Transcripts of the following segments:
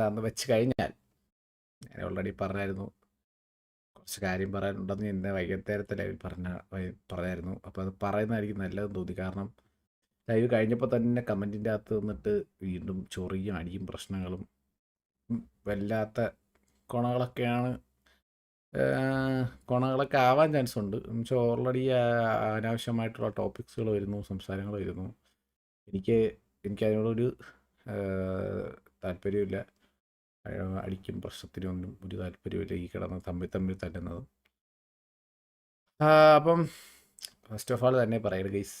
അന്ന് വെച്ച് കഴിഞ്ഞാൽ. ഞാൻ ഓൾറെഡി പറഞ്ഞായിരുന്നു. കുറച്ച് കാര്യം പറയാനുണ്ടെന്ന് ഇന്ന് വൈകുന്നേരത്തെ ലൈവിൽ പറഞ്ഞ പറഞ്ഞായിരുന്നു. അപ്പോൾ അത് പറയുന്നതായിരിക്കും നല്ലതെന്ന് തോന്നി. കാരണം ലൈവ് കഴിഞ്ഞപ്പോൾ തന്നെ കമന്റിന്റെ അകത്ത് നിന്നിട്ട് വീണ്ടും ചൊറിയും അടിയും പ്രശ്നങ്ങളും വല്ലാത്ത കൊണകളൊക്കെയാണ്. കുണകളൊക്കെ ആവാൻ ചാൻസ് ഉണ്ട് എന്നുവെച്ചാൽ ഓൾറെഡി അനാവശ്യമായിട്ടുള്ള ടോപ്പിക്സുകൾ വരുന്നു സംസാരങ്ങൾ വരുന്നു. എനിക്ക് എനിക്കതിനോടൊരു താല്പര്യമില്ല അടിക്കും പ്രശ്നത്തിനൊന്നും ഒരു താല്പര്യമില്ല ഈ കിടന്ന് തമ്മിൽ തമ്മിൽ തല്ലുന്നത്. അപ്പം ഫസ്റ്റ് ഓഫ് ഓൾ തന്നെ പറയരുത് ഗൈസ്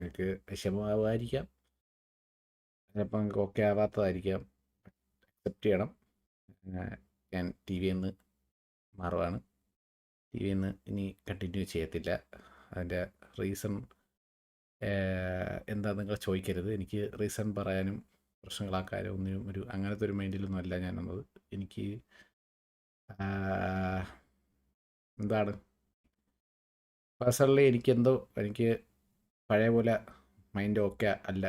നിങ്ങൾക്ക് വിഷമമാവുമായിരിക്കാം ചിലപ്പോൾ നിങ്ങൾക്ക് ഓക്കെ ആവാത്തതായിരിക്കാം. അക്സെപ്റ്റ് ചെയ്യണം. ഞാൻ ടി വിയിൽ നിന്ന് മാറുവാണ്. ടി വിയിൽ നിന്ന് ഇനി കണ്ടിന്യൂ ചെയ്യത്തില്ല. അതിന്റെ റീസൺ എന്താ നിങ്ങൾ ചോദിക്കരുത്. എനിക്ക് റീസൺ പറയാനും പ്രശ്നങ്ങളാക്കാനും ഒന്നിനും ഒരു അങ്ങനത്തെ ഒരു മൈൻഡിലൊന്നും അല്ല ഞാൻ വന്നത് എനിക്ക് എന്താണ്? പേഴ്സണലി എനിക്കെന്തോ എനിക്ക് പഴയ പോലെ മൈൻഡ് ഓക്കെ അല്ല.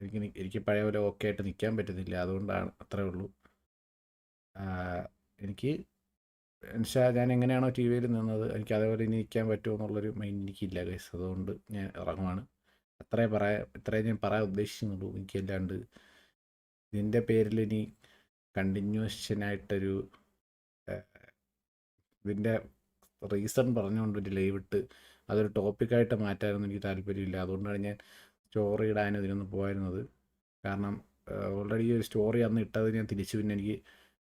എനിക്ക് എനിക്ക് പഴയ പോലെ ഓക്കെ ആയിട്ട് നിൽക്കാൻ പറ്റുന്നില്ല. അതുകൊണ്ടാണ് അത്രേ ഉള്ളൂ. എനിക്ക് എന്നുവെച്ചാൽ ഞാൻ എങ്ങനെയാണോ ടി വിയിൽ നിന്നത് എനിക്ക് അതേപോലെ ഇനി നിൽക്കാൻ പറ്റുമോ എന്നുള്ളൊരു മൈൻഡ് എനിക്കില്ല ഗൈസ്. അതുകൊണ്ട് ഞാൻ ഇറങ്ങുവാണ്. അത്രേ പറയാ ഇത്രേ ഞാൻ പറയാൻ ഉദ്ദേശിക്കുന്നുള്ളൂ എനിക്കല്ലാണ്ട് ഇതിന്റെ പേരിൽ ഇനി കണ്ടിന്യൂഷനായിട്ടൊരു ഇതിന്റെ റീസൺ പറഞ്ഞുകൊണ്ട് ഒരു ലൈവ് ഇട്ട് അതൊരു ടോപ്പിക്കായിട്ട് മാറ്റാനൊന്നും എനിക്ക് താല്പര്യമില്ല. അതുകൊണ്ടാണ് ഞാൻ സ്റ്റോറി ഇടാനും ഇതിനൊന്നും പോയിരുന്നത്. കാരണം ഓൾറെഡി ഒരു സ്റ്റോറി അന്ന് ഇട്ടത് ഞാൻ തിരിച്ചു പിന്നെ എനിക്ക്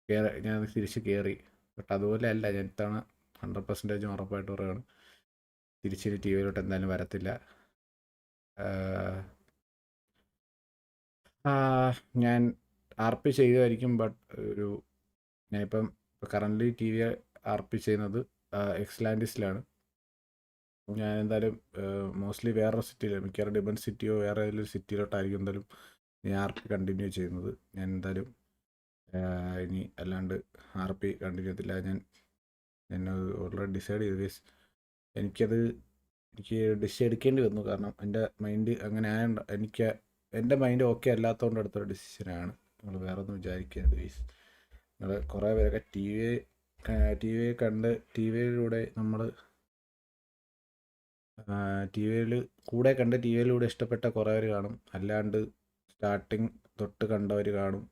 കയറി ഞാൻ തിരിച്ച് കയറി ബട്ട് അതുപോലെ അല്ല ഞാൻ ഇത്തവണ ഹൺഡ്രഡ് പെർസെന്റേജും ഉറപ്പായിട്ട് പറയുകയാണ് തിരിച്ച് ടി വിയിലോട്ട് എന്തായാലും വരത്തില്ല. ഞാൻ ആർ പി ചെയ്യുമായിരിക്കും ബട്ട് ഒരു ഞാനിപ്പം currently T V R P ചെയ്യുന്നത് എക്സ്ലാൻഡിസിലാണ്. ഞാൻ എന്തായാലും മോസ്റ്റ്ലി വേറൊരു സിറ്റിയിൽ മിക്കവാറും ഡിബൻ സിറ്റിയോ വേറെ ഏതെങ്കിലും സിറ്റിയിലോട്ടായിരിക്കും എന്തായാലും ഞാൻ ആർ പി കണ്ടിന്യൂ ചെയ്യുന്നത്. ഞാൻ എന്തായാലും ഇനി അല്ലാണ്ട് ആർ പി കണ്ടിന്യൂ ചെയ്യത്തില്ല ഞാൻ ഞാൻ ഓൾറെഡി ഡിസൈഡ് ചെയ്ത്. എനിക്കത് എനിക്ക് ഡിസിഷൻ എടുക്കേണ്ടി വന്നു. കാരണം എന്റെ മൈൻഡ് അങ്ങനെ ആയതുകൊണ്ട് എനിക്ക് എന്റെ മൈൻഡ് ഓക്കെ അല്ലാത്തതുകൊണ്ട് എടുത്തൊരു ഡിസിഷനാണ് നിങ്ങൾ വേറെ ഒന്നും വിചാരിക്കരുത് ഗൈസ് നിങ്ങൾ കുറേ പേരൊക്കെ ടി വി ടി വി കണ്ട് ടി വിയിലൂടെ നമ്മൾ ടി വിയിൽ കൂടെ കണ്ട് ടി വിയിലൂടെ ഇഷ്ടപ്പെട്ട കുറേ പേര് കാണും. അല്ലാണ്ട് സ്റ്റാർട്ടിങ് തൊട്ട് കണ്ടവർ കാണും.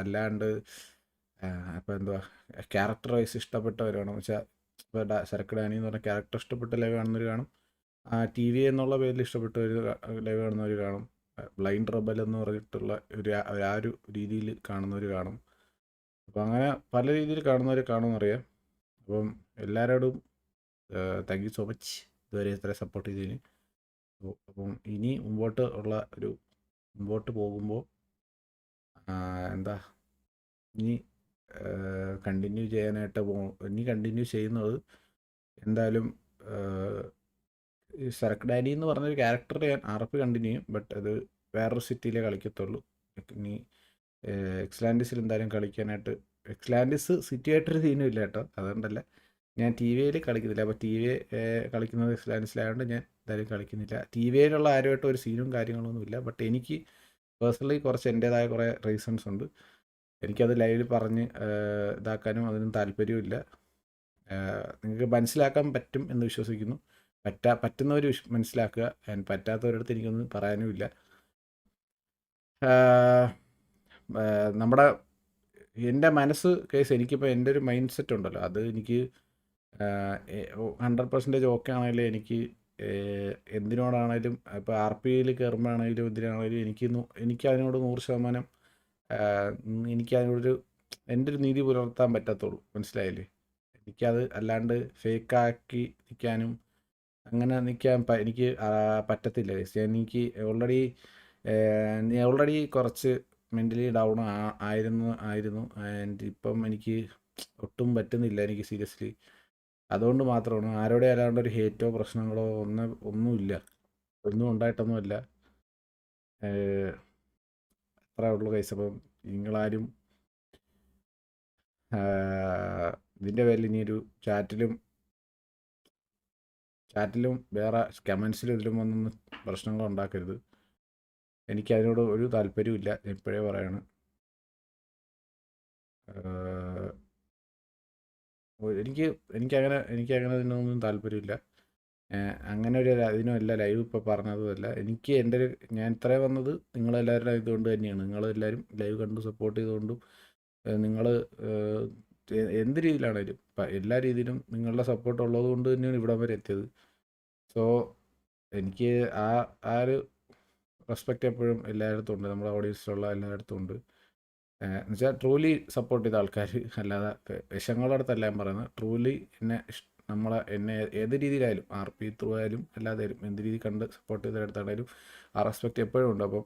അല്ലാണ്ട് അപ്പോൾ എന്തുവാ ക്യാരക്ടർ വൈസ് ഇഷ്ടപ്പെട്ടവർ കാണും. വെച്ചാൽ ഇപ്പോൾ സരക്ക് ഡാനി എന്ന് പറഞ്ഞ ക്യാരക്ടർ ഇഷ്ടപ്പെട്ട ലൈവ് കാണുന്നവർ കാണും. ടി വി എന്നുള്ള പേരിൽ ഇഷ്ടപ്പെട്ട ഒരു ലൈവ് കാണുന്നവർ കാണും. ബ്ലൈൻഡ് റബൽ എന്ന് പറഞ്ഞിട്ടുള്ള ഒരു ആ ഒരു രീതിയിൽ കാണുന്നവർ കാണും. അപ്പോൾ അങ്ങനെ പല രീതിയിൽ കാണുന്നവർ കാണുമെന്നറിയാം. അപ്പം എല്ലാവരോടും താങ്ക് യു സോ മച്ച് ഇതുവരെ ഇത്ര സപ്പോർട്ട് ചെയ്തതിന്. അപ്പം ഇനി മുമ്പോട്ട് ഉള്ള ഒരു മുമ്പോട്ട് പോകുമ്പോൾ എന്താ ഇനി കണ്ടിന്യൂ ചെയ്യാനായിട്ട് പോ ഇനി കണ്ടിന്യൂ ചെയ്യുന്നത് എന്തായാലും സരക് ഡാനി എന്ന് പറഞ്ഞൊരു ക്യാരക്ടർ ഞാൻ ആർപ്പ് കണ്ടിന്യൂ ചെയ്യും. ബട്ട് അത് വേറൊരു സിറ്റിയിലേ കളിക്കത്തുള്ളൂ. ഇനി എക്സ്ലാൻഡിസിൽ എന്തായാലും കളിക്കാനായിട്ട് എക്സ്ലാൻഡിസ് സിറ്റി ആയിട്ടൊരു സീനും ഇല്ല കേട്ടോ. അതുകൊണ്ടല്ല ഞാൻ ടി വിയിൽ കളിക്കുന്നില്ല അപ്പോൾ ടി വി കളിക്കുന്നത് എക്സ്ലാൻഡിസിലായതുകൊണ്ട് ഞാൻ എന്തായാലും കളിക്കുന്നില്ല. ടി വിയിലുള്ള ആരുമായിട്ട് ഒരു സീനും കാര്യങ്ങളൊന്നും ഇല്ല. ബട്ട് എനിക്ക് പേഴ്സണലി കുറച്ച് എന്റേതായ കുറേ റീസൺസ് ഉണ്ട്. എനിക്കത് ലൈവിൽ പറഞ്ഞ് ഇതാക്കാനും അതിനും താല്പര്യമില്ല നിങ്ങൾക്ക് മനസ്സിലാക്കാൻ പറ്റും എന്ന് വിശ്വസിക്കുന്നു. പറ്റാ പറ്റുന്നവർ മനസ്സിലാക്കുക. പറ്റാത്തവരടുത്ത് എനിക്കൊന്നും പറയാനുമില്ല. നമ്മുടെ എന്റെ മനസ്സ് കേസ് എനിക്കിപ്പോൾ എന്റെ ഒരു മൈൻഡ് സെറ്റ് ഉണ്ടല്ലോ. അത് എനിക്ക് ഹൺഡ്രഡ് പെർസെന്റേജ് ഓക്കെ ആണെങ്കിലും എനിക്ക് എന്തിനോടാണേലും ഇപ്പോൾ ആർ പി ഐയിൽ കയറുമ്പോഴാണെങ്കിലും എന്തിനാണെങ്കിലും എനിക്ക് എനിക്ക് അതിനോട് നൂറ് ശതമാനം എനിക്ക് അതിനോടൊരു എന്റെ ഒരു നീതി പുലർത്താൻ പറ്റത്തുള്ളൂ. മനസ്സിലായില്ലേ? എനിക്കത് അല്ലാണ്ട് ഫേക്കാക്കി നിൽക്കാനും അങ്ങനെ നിൽക്കാൻ എനിക്ക് പറ്റത്തില്ല. എനിക്ക് ഓൾറെഡി ഓൾറെഡി കുറച്ച് മെന്റലി ഡൗൺ ആയിരുന്നു ആയിരുന്നു. ആൻഡ് ഇപ്പം എനിക്ക് ഒട്ടും പറ്റുന്നില്ല എനിക്ക് സീരിയസ്ലി. അതുകൊണ്ട് മാത്രമാണ്. ആരോടെ അല്ലാണ്ട് ഒരു ഹേറ്റോ പ്രശ്നങ്ങളോ ഒന്നും ഒന്നുമില്ല. ഒന്നും ഉണ്ടായിട്ടൊന്നുമില്ല. അത്രേ ഉള്ളൂ കൈസ് അപ്പം നിങ്ങളാരും ഇതിന്റെ പേരിൽ ഇനിയൊരു ചാറ്റിലും ചാറ്റിലും വേറെ കമൻസിലും ഇതിലും ഒന്നും പ്രശ്നങ്ങൾ ഉണ്ടാക്കരുത്. എനിക്കതിനോട് ഒരു താല്പര്യമില്ല ഇപ്പോഴേ പറയാണ്. എനിക്ക് എനിക്കങ്ങനെ എനിക്കങ്ങനെ അതിനൊന്നും താല്പര്യമില്ല. അങ്ങനെ ഒരു ഇതിനുമല്ല ലൈവ് ഇപ്പോൾ പറഞ്ഞതുമല്ല എനിക്ക് എന്റെ ഒരു ഞാൻ ഇത്രയും വന്നത് നിങ്ങളെല്ലാവരുടെ ഇതുകൊണ്ട് തന്നെയാണ്. നിങ്ങളെല്ലാവരും ലൈവ് കണ്ട് സപ്പോർട്ട് ചെയ്തുകൊണ്ടും നിങ്ങൾ എന്ത് രീതിയിലാണേലും എല്ലാ രീതിയിലും നിങ്ങളുടെ സപ്പോർട്ട് ഉള്ളത് കൊണ്ട് തന്നെയാണ് ഇവിടം വരെ എത്തിയത്. സോ എനിക്ക് ആ ആ ഒരു റെസ്പെക്റ്റ് എപ്പോഴും എല്ലായിടത്തും ഉണ്ട്. നമ്മുടെ ഓഡിയൻസിലുള്ള എല്ലായിടത്തും ഉണ്ട്. എന്നുവെച്ചാൽ ട്രൂലി സപ്പോർട്ട് ചെയ്ത ആൾക്കാർ അല്ലാതെ വിഷങ്ങളുടെ അടുത്തല്ല ഞാൻ പറയുന്നത്. ട്രൂലി എന്നെ നമ്മളെ എന്നെ ഏത് രീതിയിലായാലും ആർ പി ത്രൂ ആയാലും അല്ലാതെയായാലും എന്ത് രീതി കണ്ട് സപ്പോർട്ട് ചെയ്തെടുത്താണേലും ആ റെസ്പെക്റ്റ് എപ്പോഴും ഉണ്ട്. അപ്പം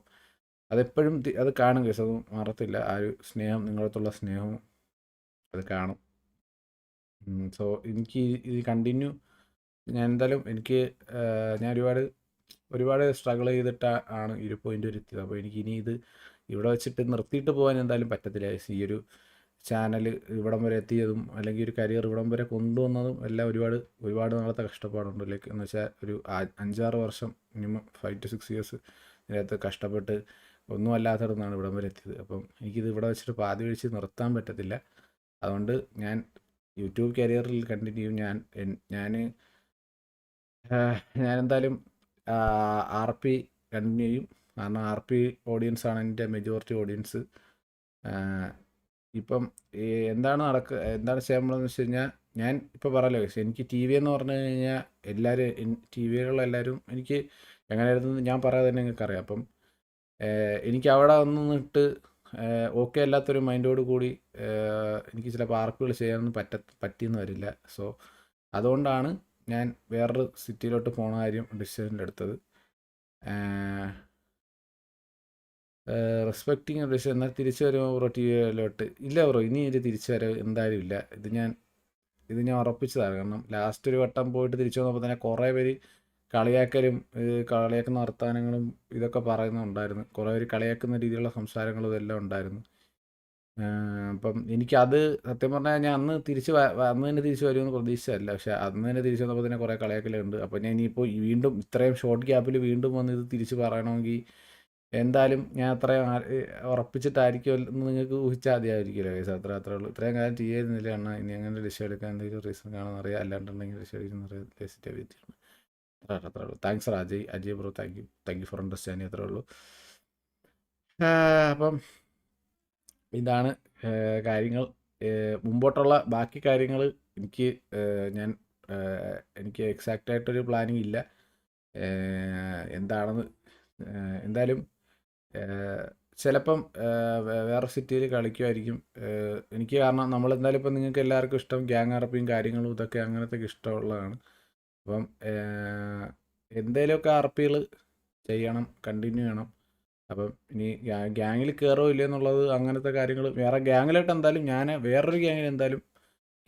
അതെപ്പോഴും അത് കാണും കേസ് അത് മാറത്തില്ല. ആ ഒരു സ്നേഹം നിങ്ങളടുത്തുള്ള സ്നേഹം അത് കാണും. സോ എനിക്ക് ഇത് കണ്ടിന്യൂ ഞാൻ എന്തായാലും എനിക്ക് ഞാൻ ഒരുപാട് ഒരുപാട് സ്ട്രഗിൾ ചെയ്തിട്ട് ആണ് ഒരു പോയിന്റ് വരെ എത്തിയത്. അപ്പോൾ എനിക്ക് ഇനി ഇത് ഇവിടെ വെച്ചിട്ട് നിർത്തിയിട്ട് പോകാൻ എന്തായാലും പറ്റത്തില്ല. ഈ ഒരു ചാനൽ ഇവിടം വരെ എത്തിയതും അല്ലെങ്കിൽ ഒരു കരിയർ ഇവിടം വരെ കൊണ്ടുവന്നതും എല്ലാം ഒരുപാട് ഒരുപാട് നാളത്തെ കഷ്ടപ്പാടുണ്ട്. ലൈക്ക് എന്ന് വെച്ചാൽ ഒരു അഞ്ചാറ് വർഷം minimum five to six years ഇതിനകത്ത് കഷ്ടപ്പെട്ട് ഒന്നും അല്ലാത്തടന്നാണ് ഇവിടം വരെ എത്തിയത്. അപ്പം എനിക്കിത് ഇവിടെ വെച്ചിട്ട് പാതി ഒഴിച്ച് നിർത്താൻ പറ്റത്തില്ല. അതുകൊണ്ട് ഞാൻ യൂട്യൂബ് കരിയറിൽ കണ്ടിന്യൂ ഞാൻ ഞാൻ എന്തായാലും ആർ പി കണ്ടിന്യൂ ചെയ്യും. കാരണം ആർ പി ഓഡിയൻസ് ആണ് എന്റെ മെജോറിറ്റി ഓഡിയൻസ് ഇപ്പം എന്താണ് നടക്കുക എന്താണ് പോകുന്നതെന്ന് വെച്ച് കഴിഞ്ഞാൽ ഞാൻ ഇപ്പോൾ പറയാലോ പക്ഷേ എനിക്ക് ടി വി എന്ന് പറഞ്ഞു കഴിഞ്ഞാൽ എല്ലാവരും ടി വിയിലുള്ള എല്ലാവരും എനിക്ക് എങ്ങനെയായിരുന്നു ഞാൻ പറയാതെ തന്നെ നിങ്ങൾക്ക് അറിയാം. അപ്പം എനിക്ക് അവിടെ നിന്നിട്ട് ഓക്കെ അല്ലാത്തൊരു മൈൻഡോട് കൂടി എനിക്ക് ചില പാർക്കുകൾ ചെയ്യാനൊന്നും പറ്റ പറ്റിയെന്ന് വരില്ല. സോ അതുകൊണ്ടാണ് ഞാൻ വേറൊരു സിറ്റിയിലോട്ട് പോണ കാര്യം ഡിസിഷൻ റെസ്പെക്റ്റിങ് ഡിസിഷൻ എന്നാൽ തിരിച്ചു വരുമോ ബ്രോ ടി വിയിലോട്ട് ഇല്ല ബ്രോ ഇനി ഒരു തിരിച്ചു വരവ് എന്തായാലും ഇല്ല. ഇത് ഞാൻ ഇത് ഞാൻ ഉറപ്പിച്ചതാണ്. കാരണം ലാസ്റ്റ് ഒരു വട്ടം പോയിട്ട് തിരിച്ചു വന്നപ്പോൾ തന്നെ കുറേ പേര് കളിയാക്കലും കളിയാക്കുന്ന വർത്തമാനങ്ങളും ഇതൊക്കെ പറയുന്നുണ്ടായിരുന്നു. കുറേ പേര് കളിയാക്കുന്ന രീതിയിലുള്ള സംസാരങ്ങളും ഇതെല്ലാം ഉണ്ടായിരുന്നു. അപ്പം എനിക്കത് സത്യം പറഞ്ഞാൽ ഞാൻ അന്ന് തിരിച്ച് അന്ന് തന്നെ തിരിച്ച് വരുമെന്ന് പ്രതീക്ഷിച്ചതല്ല. പക്ഷെ അന്ന് തന്നെ തിരിച്ച് വന്നപ്പോൾ തന്നെ കുറേ കളിയാക്കലുണ്ട്. അപ്പോൾ ഞാൻ ഇനിയിപ്പോൾ വീണ്ടും ഇത്രയും ഷോർട്ട് ഗ്യാപ്പിൽ വീണ്ടും വന്ന് ഇത് തിരിച്ച് പറയണമെങ്കിൽ എന്തായാലും ഞാൻ അത്രയും ഉറപ്പിച്ചിട്ടായിരിക്കും എന്ന് നിങ്ങൾക്ക് ഊഹിച്ചാൽ മതിയായിരിക്കുമല്ലോ കേസ് അത്ര അത്രേ ഉള്ളൂ. ഇത്രയും കാലം ചെയ്യുന്നില്ല അണ്ണാ ഇനി അങ്ങനെ ഡിഷ് എടുക്കാൻ എന്തെങ്കിലും റീസൺ കാണുമെന്ന് അറിയാം. അല്ലാണ്ടുണ്ടെങ്കിൽ ഡിഷ് എടുക്കുന്ന അറിയാം അത്ര അത്രേ ഉള്ളൂ. Thanks Ajay Ajay bro thank you thank you for understanding അത്രേ ഉള്ളൂ. അപ്പം ഇതാണ് കാര്യങ്ങൾ. മുമ്പോട്ടുള്ള ബാക്കി കാര്യങ്ങൾ എനിക്ക് ഞാൻ എനിക്ക് എക്സാക്റ്റ് ആയിട്ടൊരു പ്ലാനിങ് ഇല്ല. എന്താണെന്ന് എന്തായാലും ചിലപ്പം വേറെ സിറ്റിയിൽ കളിക്കുമായിരിക്കും എനിക്ക് കാരണം നമ്മൾ എന്തായാലും ഇപ്പം നിങ്ങൾക്ക് എല്ലാവർക്കും ഇഷ്ടം ഗ്യാങ് അറപ്പിയും കാര്യങ്ങളും ഇതൊക്കെ അങ്ങനത്തെ ഇഷ്ടമുള്ളതാണ്. അപ്പം എന്തേലുമൊക്കെ അറപ്പികൾ ചെയ്യണം കണ്ടിന്യൂ ചെയ്യണം. അപ്പം ഇനി ഗ്യാങ്ങിൽ കയറോ ഇല്ല എന്നുള്ളത് അങ്ങനത്തെ കാര്യങ്ങൾ വേറെ ഗ്യാങ്ങിലായിട്ട് എന്തായാലും ഞാൻ വേറൊരു ഗ്യാങ്ങിൽ എന്തായാലും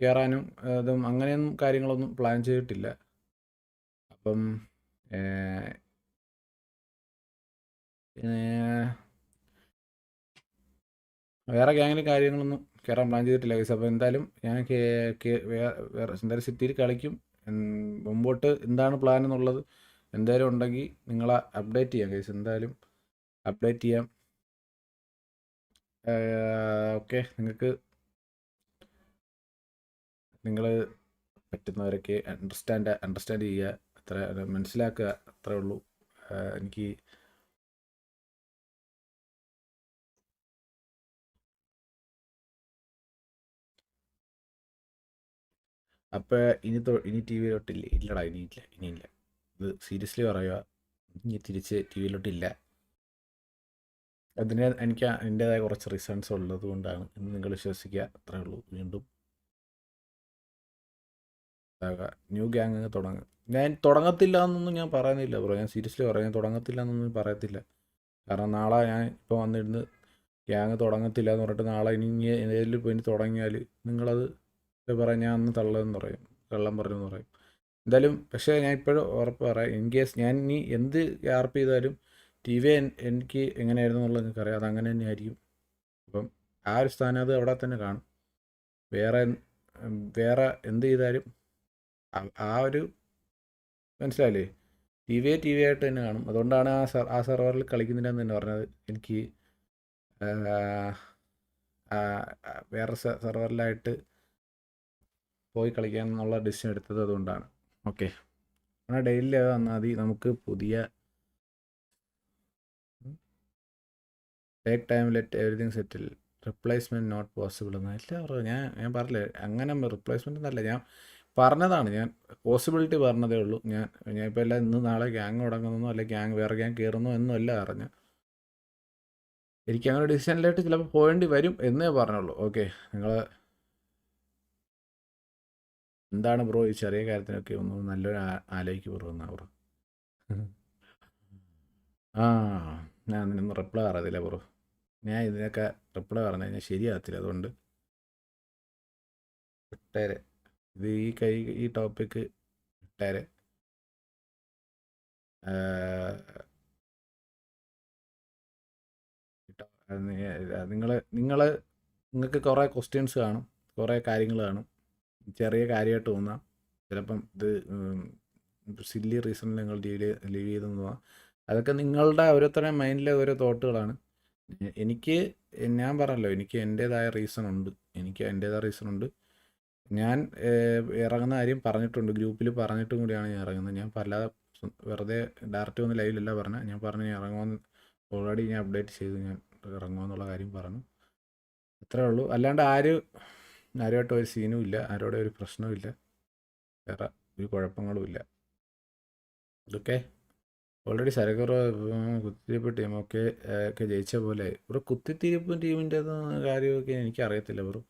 കയറാനും അതും അങ്ങനെയൊന്നും കാര്യങ്ങളൊന്നും പ്ലാൻ ചെയ്തിട്ടില്ല. അപ്പം ഏഹ്, വേറെ ഗ്യാങ്ങിൽ കാര്യങ്ങളൊന്നും കയറാൻ പ്ലാൻ ചെയ്തിട്ടില്ല ഗൈസ് അപ്പോൾ എന്തായാലും ഞാൻ വേറെ എന്തായാലും സിറ്റിയിൽ കളിക്കും. മുമ്പോട്ട് എന്താണ് പ്ലാൻ എന്നുള്ളത് എന്തായാലും ഉണ്ടെങ്കിൽ നിങ്ങളെ അപ്ഡേറ്റ് ചെയ്യാം ഗൈസ് എന്തായാലും അപ്ഡേറ്റ് ചെയ്യാം. ഓക്കെ നിങ്ങൾക്ക് നിങ്ങൾ പറ്റുന്നവരൊക്കെ അണ്ടർസ്റ്റാൻഡ് അണ്ടർസ്റ്റാൻഡ് ചെയ്യുക. അത്ര മനസ്സിലാക്കുക. അത്രേ ഉള്ളൂ. എനിക്ക് അപ്പോൾ ഇനി ഇനി ടി വിയിലോട്ടില്ല. ഇല്ലടാ ഇനിയില്ല ഇനിയില്ല ഇത് സീരിയസ്ലി പറയുക ഇനി തിരിച്ച് ടി വിയിലോട്ടില്ല. അതിന് എനിക്ക് എന്റേതായ കുറച്ച് റീസൺസ് ഉള്ളത് കൊണ്ടാണ് എന്ന് നിങ്ങൾ വിശ്വസിക്കുക. അത്രേ ഉള്ളൂ. വീണ്ടും. ന്യൂ ഗ്യാങ് അങ്ങ് തുടങ്ങുക ഞാൻ തുടങ്ങത്തില്ല എന്നൊന്നും ഞാൻ പറയുന്നില്ല ബ്രോ. ഞാൻ സീരിയസ്ലി പറയാം. തുടങ്ങത്തില്ല എന്നൊന്നും പറയത്തില്ല. കാരണം നാളെ ഞാൻ ഇപ്പോൾ വന്നിരുന്ന് ഗ്യാങ് തുടങ്ങത്തില്ല എന്ന് പറഞ്ഞിട്ട് നാളെ ഇനി ഏതെങ്കിലും പോയി തുടങ്ങിയാൽ നിങ്ങളത് ഇത് പറയാം അന്ന് തള്ളതെന്ന് പറയും കള്ളം പറഞ്ഞു എന്ന് പറയും. എന്തായാലും പക്ഷേ ഞാൻ ഇപ്പോഴും ഉറപ്പ് പറയാം ഇൻ കേസ് ഞാൻ ഇനി എന്ത് ആർപ്പ് ചെയ്താലും ടി വി എനിക്ക് എങ്ങനെയായിരുന്നു എന്നുള്ളത് നിങ്ങൾക്ക് അറിയാം അത് അങ്ങനെ തന്നെ ആയിരിക്കും. അപ്പം ആ ഒരു സ്ഥാനം അത് അവിടെ തന്നെ കാണും. വേറെ വേറെ എന്ത് ചെയ്താലും ആ- ഒരു മനസ്സിലായില്ലേ? ടി വി ടി വി ആയിട്ട് തന്നെ കാണും. അതുകൊണ്ടാണ് ആ സർ ആ സെർവറിൽ കളിക്കുന്നില്ലെന്ന് തന്നെ പറഞ്ഞത്. എനിക്ക് വേറെ സെർവറിലായിട്ട് പോയി കളിക്കാൻ എന്നുള്ള ഡിസിഷൻ എടുത്തത് അതുകൊണ്ടാണ്. ഓക്കെ എന്നാൽ ഡെയിലി വന്നാൽ മതി? നമുക്ക് പുതിയ take time let everything settle replacement not possible എന്ന്. ഇല്ല ബ്രോ ഞാൻ ഞാൻ പറഞ്ഞില്ലേ അങ്ങനെ റിപ്ലേസ്മെന്റ് എന്നല്ല. ഞാൻ പറഞ്ഞതാണ് ഞാൻ പോസിബിലിറ്റി പറഞ്ഞതേ ഉള്ളൂ. ഞാൻ ഞാൻ ഇപ്പോൾ എല്ലാം ഇന്ന് നാളെ ഗ്യാങ് തുടങ്ങുന്നോ അല്ലെങ്കിൽ ഗ്യാങ് വേറെ ഗ്യാങ് കയറുന്നോ എന്നും അല്ല അറിഞ്ഞ. എനിക്ക് അങ്ങനെ ഡിസിഷനിലായിട്ട് ചിലപ്പോൾ പോകേണ്ടി വരും എന്നേ പറഞ്ഞുള്ളൂ. ഓക്കെ നിങ്ങൾ എന്താണ് ബ്രോ ഈ ചെറിയ കാര്യത്തിനൊക്കെ ഒന്ന് നല്ലൊരു ആലോചിക്കു ബ്രോ എന്നാ ബ്രോ. ആ ഞാൻ അതിനൊന്നും റിപ്ലൈ അറിയത്തില്ല ബ്രോ. ഞാൻ ഇതിനൊക്കെ റിപ്ലൈ പറഞ്ഞു കഴിഞ്ഞാൽ ശരിയാകത്തില്ല അതുകൊണ്ട്. വിട്ടേരെ ഇത് ഈ കൈ ഈ ടോപ്പിക്ക് വിട്ടേരെ നിങ്ങൾ നിങ്ങൾ നിങ്ങൾക്ക് കുറേ ക്വസ്റ്റ്യൻസ് കാണും. കുറേ കാര്യങ്ങൾ കാണും. ചെറിയ കാര്യമായിട്ട് തോന്നാം. ചിലപ്പം ഇത് സില്ലി റീസണിൽ നിങ്ങൾ ലീവ് ലീവ് ചെയ്തെന്ന് തോന്നാം അതൊക്കെ നിങ്ങളുടെ ഓരോരുത്തരുടെ മൈൻഡിലെ ഓരോ തോട്ടുകളാണ് എനിക്ക് ഞാൻ പറഞ്ഞല്ലോ എനിക്ക് എന്റേതായ റീസൺ ഉണ്ട്. എനിക്ക് എന്റേതായ റീസൺ ഉണ്ട്. ഞാൻ ഇറങ്ങുന്ന കാര്യം പറഞ്ഞിട്ടുണ്ട്. ഗ്രൂപ്പിൽ പറഞ്ഞിട്ടും കൂടിയാണ് ഞാൻ ഇറങ്ങുന്നത്. ഞാൻ പല വെറുതെ ഡയറക്റ്റ് വന്ന് ലൈവിലല്ല പറഞ്ഞത്. ഞാൻ പറഞ്ഞു ഞാൻ ഇറങ്ങുമെന്ന് ഓൾറെഡി ഞാൻ അപ്ഡേറ്റ് ചെയ്തു ഞാൻ ഇറങ്ങുമെന്നുള്ള കാര്യം പറഞ്ഞു. അത്രേ ഉള്ളൂ. അല്ലാണ്ട് ആര് ആരുമായിട്ടും ഒരു സീനും ഇല്ല. ആരോടെ ഒരു പ്രശ്നവുമില്ല വേറെ ഒരു കുഴപ്പങ്ങളും ഇല്ല. ഇതൊക്കെ ഓൾറെഡി സരക്കുറ കുത്തിരിപ്പ് ടീമൊക്കെ ഒക്കെ ജയിച്ച പോലെ. ഇവിടെ കുത്തിത്തിരിപ്പ് ടീമിന്റെ കാര്യമൊക്കെ എനിക്ക് അറിയത്തില്ല വെറും.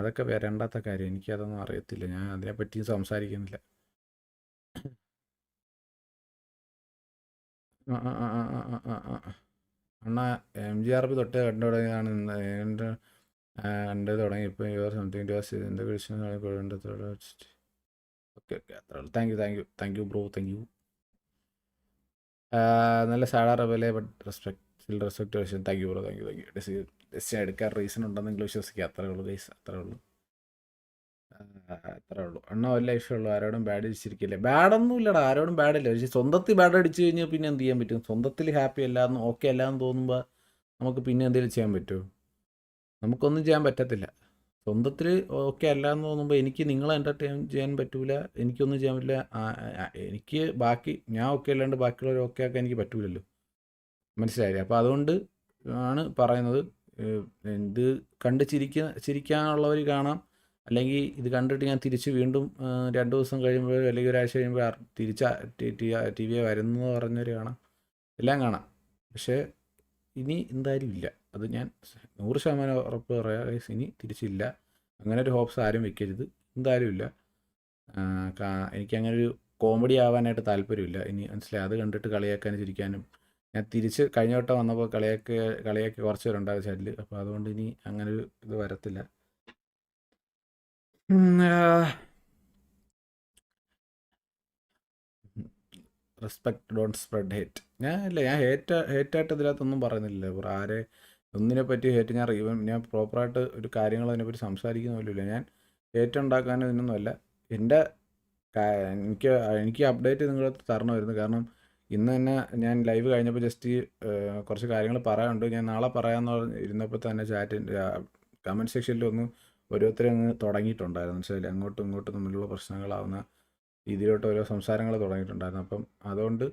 അതൊക്കെ വരണ്ടാത്ത കാര്യം. എനിക്കതൊന്നും അറിയത്തില്ല. ഞാൻ അതിനെ പറ്റിയും സംസാരിക്കുന്നില്ല അണ്ണാ എം ജി ആർ പി തൊട്ട് കണ്ടു തുടങ്ങിയതാണ് എന്റെ കണ്ടു തുടങ്ങി. ഇപ്പോൾ ആർ സംതിങ് ടു ആസ് എന്ത് വിളിച്ചു ഓക്കെ ഓക്കെ അത്ര ഉള്ളൂ. Thank you thank you thank you bro thank you നല്ല സാഡാ റബലെ ബട്ട് റെസ്പെക്ട് ഫിൽ റെസ്പെക്ട് വിഷയം. Thank you bro thank you thank you decision എടുക്കാൻ റീസൺ ഉണ്ടെന്ന് നിങ്ങൾ വിശ്വസിക്കുക. അത്രേ ഉള്ളൂ ഗൈസ് അത്രേ ഉള്ളൂ. അത്രേ ഉള്ളൂ. അണ്ണ വല്ല ഇഷ്ടമുള്ളൂ ആരോടും ബാഡ് അടിച്ചിരിക്കില്ലേ. ബാഡൊന്നും ഇല്ലടാ ആരോടും ബാഡില്ല പക്ഷേ സ്വന്തത്തിൽ ബാഡ് അടിച്ചു കഴിഞ്ഞാൽ പിന്നെ എന്ത് ചെയ്യാൻ പറ്റും? സ്വന്തത്തിൽ ഹാപ്പി അല്ലാന്ന് ഓക്കെ അല്ലാന്ന് തോന്നുമ്പോൾ നമുക്ക് പിന്നെ എന്തെങ്കിലും ചെയ്യാൻ പറ്റുമോ? നമുക്കൊന്നും ചെയ്യാൻ പറ്റത്തില്ല. സ്വന്തത്തിൽ ഓക്കെ അല്ല എന്ന് തോന്നുമ്പോൾ എനിക്ക് നിങ്ങളെ എന്റർടൈൻ ചെയ്യാൻ പറ്റൂല എനിക്കൊന്നും ചെയ്യാൻ പറ്റില്ല. എനിക്ക് ബാക്കി ഞാൻ ഓക്കെ അല്ലാണ്ട് ബാക്കിയുള്ളവർ ഓക്കെ ആക്കാൻ എനിക്ക് പറ്റൂലല്ലോ. മനസ്സിലായില്ലേ? അപ്പോൾ അതുകൊണ്ട് ആണ് പറയുന്നത് ഇത് കണ്ട് ചിരിക്ക ചിരിക്കാനുള്ളവർ കാണാം. അല്ലെങ്കിൽ ഇത് കണ്ടിട്ട് ഞാൻ തിരിച്ച് വീണ്ടും രണ്ട് ദിവസം കഴിയുമ്പോൾ അല്ലെങ്കിൽ ഒരാഴ്ച കഴിയുമ്പോൾ തിരിച്ച് ടി വി വരുന്നു പറഞ്ഞവർ കാണാം. എല്ലാം കാണാം. പക്ഷേ ഇനി എന്തായാലും ഇല്ല. അത് ഞാൻ നൂറ് ശതമാനം ഉറപ്പ് പറയാം. guys, ഇനി തിരിച്ചില്ല. അങ്ങനെ ഒരു ഹോപ്സ് ആരും വെക്കരുത്. എന്തായാലും ഇല്ല. ആ, എനിക്ക് അങ്ങനെ ഒരു കോമഡി ആവാനായിട്ട് താല്പര്യമില്ല. ഇനി മനസ്സിലായി. അത് കണ്ടിട്ട് കളിയാക്കാനും ചിരിക്കാനും. ഞാൻ തിരിച്ച് കഴിഞ്ഞ വട്ടം വന്നപ്പോൾ കളിയാക്കി കളിയാക്കി കുറച്ച് പേരുണ്ടാകും ചാനലിൽ അപ്പോൾ അതുകൊണ്ട് ഇനി അങ്ങനെ ഒരു ഇത് വരത്തില്ല. റെസ്പെക്ട് ഡോണ്ട് സ്പ്രെഡ് ഹേറ്റ് ഞാൻ ഇല്ല. ഞാൻ ഹേറ്റ് ഹേറ്റായിട്ട് ഇതിനകത്തൊന്നും പറയുന്നില്ല ആരെ ഒന്നിനെ പറ്റി ഹേറ്റ് ഞാൻ ഈവൻ ഞാൻ പ്രോപ്പറായിട്ട് ഒരു കാര്യങ്ങൾ അതിനെപ്പറ്റി സംസാരിക്കുന്ന പോലുമില്ല. ഞാൻ ഹേറ്റ് ഉണ്ടാക്കാനും ഇതിനൊന്നുമല്ല എന്റെ എനിക്ക് എനിക്ക് അപ്ഡേറ്റ് നിങ്ങൾ തരണമായിരുന്നു കാരണം ഇന്ന് തന്നെ ഞാൻ ലൈവ് കഴിഞ്ഞപ്പോൾ ജസ്റ്റ് കുറച്ച് കാര്യങ്ങൾ പറയാനുണ്ട്. ഞാൻ നാളെ പറയാമെന്ന് പറഞ്ഞിരുന്നപ്പോൾ തന്നെ ചാറ്റ് കമന്റ് സെക്ഷനിൽ ഒന്ന് ഓരോരുത്തരും അങ്ങ് തുടങ്ങിയിട്ടുണ്ടായിരുന്നു. മനസ്സിലായില്ലേ? അങ്ങോട്ടും ഇങ്ങോട്ടും തമ്മിലുള്ള പ്രശ്നങ്ങളാവുന്ന രീതിയിലോട്ട് ഓരോ സംസാരങ്ങൾ തുടങ്ങിയിട്ടുണ്ടായിരുന്നു. അപ്പം അതുകൊണ്ട്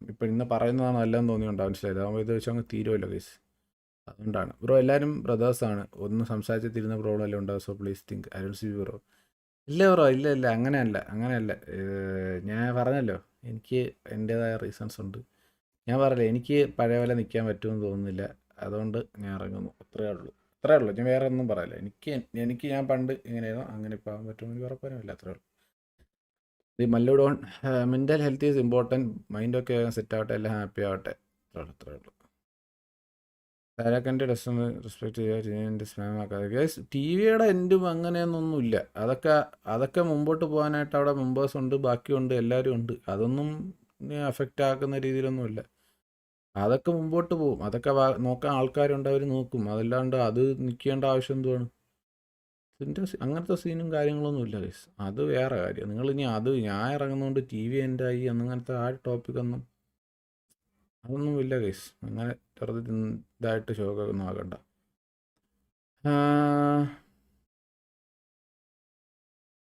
ഇപ്പം ഇന്ന് പറയുന്നതാണ് നല്ലതെന്ന് തോന്നിയുണ്ടാവും മനസ്സിലായത് ആകുമ്പോൾ ഇത് വെച്ച് അങ്ങ് തീരുമല്ലോ കേസ് അതുകൊണ്ടാണ്. ബ്രോ എല്ലാവരും ബ്രദേഴ്സ് ആണ്. ഒന്ന് സംസാരിച്ച് തിരുന്ന പ്രോബ്ലം എല്ലാം ഉണ്ടാവും so please think Dr C bro ഇല്ല ബ്രോ ഇല്ല ഇല്ല. അങ്ങനെയല്ല അങ്ങനെയല്ല. ഞാൻ പറഞ്ഞല്ലോ. എനിക്ക് എന്റേതായ റീസൺസ് ഉണ്ട്. ഞാൻ പറയല്ലേ എനിക്ക് പഴയ പോലെ നിൽക്കാൻ പറ്റുമെന്ന് തോന്നുന്നില്ല. അതുകൊണ്ട് ഞാൻ ഇറങ്ങുന്നു. അത്രേ ഉള്ളൂ. അത്രേ ഉള്ളൂ. ഞാൻ വേറെ ഒന്നും പറയില്ല. എനിക്ക് എനിക്ക് ഞാൻ പണ്ട് ഇങ്ങനെയായിരുന്നു. അങ്ങനെ ഇപ്പം എനിക്ക് ഉറപ്പാനുമില്ല അത്രേ ഉള്ളൂ. ഈ Mallu Don mental health is important മൈൻഡൊക്കെ set ആവട്ടെ എല്ലാം ഹാപ്പി ആവട്ടെ. അത്രേ ഉള്ളൂ താരക്കന്റെ റെസ്പെക്ട് ചെയ്യുക സ്പാം ആക്കാതെ ഗൈസ് ടി വിയുടെ എൻഡും അങ്ങനെയൊന്നൊന്നുമില്ല. അതൊക്കെ അതൊക്കെ മുമ്പോട്ട് പോകാനായിട്ട് അവിടെ മെമ്പേഴ്സ് ഉണ്ട് ബാക്കിയുണ്ട് എല്ലാവരും ഉണ്ട്. അതൊന്നും അഫക്റ്റ് ആക്കുന്ന രീതിയിലൊന്നുമില്ല. അതൊക്കെ മുമ്പോട്ട് പോകും അതൊക്കെ നോക്കാൻ ആൾക്കാരുണ്ട് അവർ നോക്കും. അതല്ലാണ്ട് അത് നിൽക്കേണ്ട ആവശ്യം എന്തുവാണ്? ഇതിന്റെ അങ്ങനത്തെ സീനും കാര്യങ്ങളൊന്നും ഇല്ല ഗൈസ് അത് വേറെ കാര്യം. നിങ്ങൾ ഇനി അത് ഞാൻ ഇറങ്ങുന്നതുകൊണ്ട് ടി വി എന്റെ ആയി അങ്ങനത്തെ ആ ടോപ്പിക്കൊന്നും അതൊന്നും ഇല്ല ഗൈസ് അങ്ങനെ ചെറുത് ഇതായിട്ട് ശോകമൊന്നും ആകണ്ട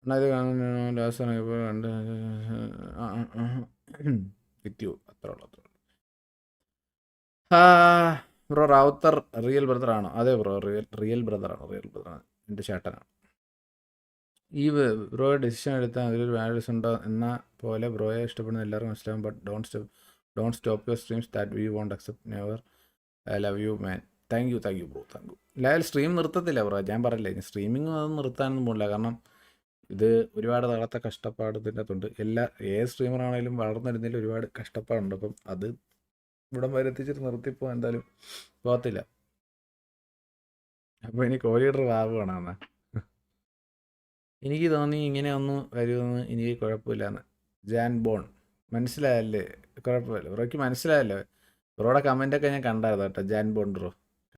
ഇത് കാണുന്ന ലാസ്റ്റ് ഇപ്പോൾ കണ്ട്. കിട്ടിയോ? അത്ര ഉള്ളു അത്ര ബ്രോ റാവുത്തർ റിയൽ ബ്രദറാണ് അതെ ബ്രോ റിയൽ റിയൽ ബ്രദറാണ് റിയൽ ബ്രദറാണ് എന്റെ ചേട്ടനാണ്. ഈ ബ്രോ ഡിസിഷൻ എടുത്താൽ അതിലൊരു വാല്യൂസ് ഉണ്ടോ എന്ന പോലെ ബ്രോയെ ഇഷ്ടപ്പെടുന്ന എല്ലാവർക്കും മനസ്സിലാവും. But don't stop don't stop your streams that we won't accept never I love you man thank you thank you bro thank you ലയൽ stream നിർത്തത്തില്ല ബ്രോ ഞാൻ പറയില്ലേ സ്ട്രീമിങ് അത് നിർത്താനൊന്നും പോകില്ല കാരണം ഇത് ഒരുപാട് നാളത്തെ കഷ്ടപ്പാട് ഇതിന്റെ അകത്തുണ്ട്. എല്ലാ ഏത് സ്ട്രീമറാണെങ്കിലും വളർന്നിരുന്നതിൽ ഒരുപാട് കഷ്ടപ്പാടുണ്ട്. അപ്പം അത് ഇവിടം വരെ എത്തിച്ചിട്ട് നിർത്തിപ്പോ എന്തായാലും പോകത്തില്ല. അപ്പോൾ ഇനി കോഹ്ലിയുടെ വാവ് വേണമെന്ന എനിക്ക് തോന്നി ഇങ്ങനെ ഒന്ന് വരുമെന്ന് എനിക്ക് കുഴപ്പമില്ലാന്ന്. ജാൻ ബോൺ. മനസ്സിലായല്ലേ? കുഴപ്പമില്ല. ബ്രോയ്ക്ക് മനസ്സിലായല്ലോ. ബ്രോയുടെ കമന്റൊക്കെ ഞാൻ കണ്ടായിരുന്നു കേട്ടോ ജാൻ ബോൺ ബ്രോ.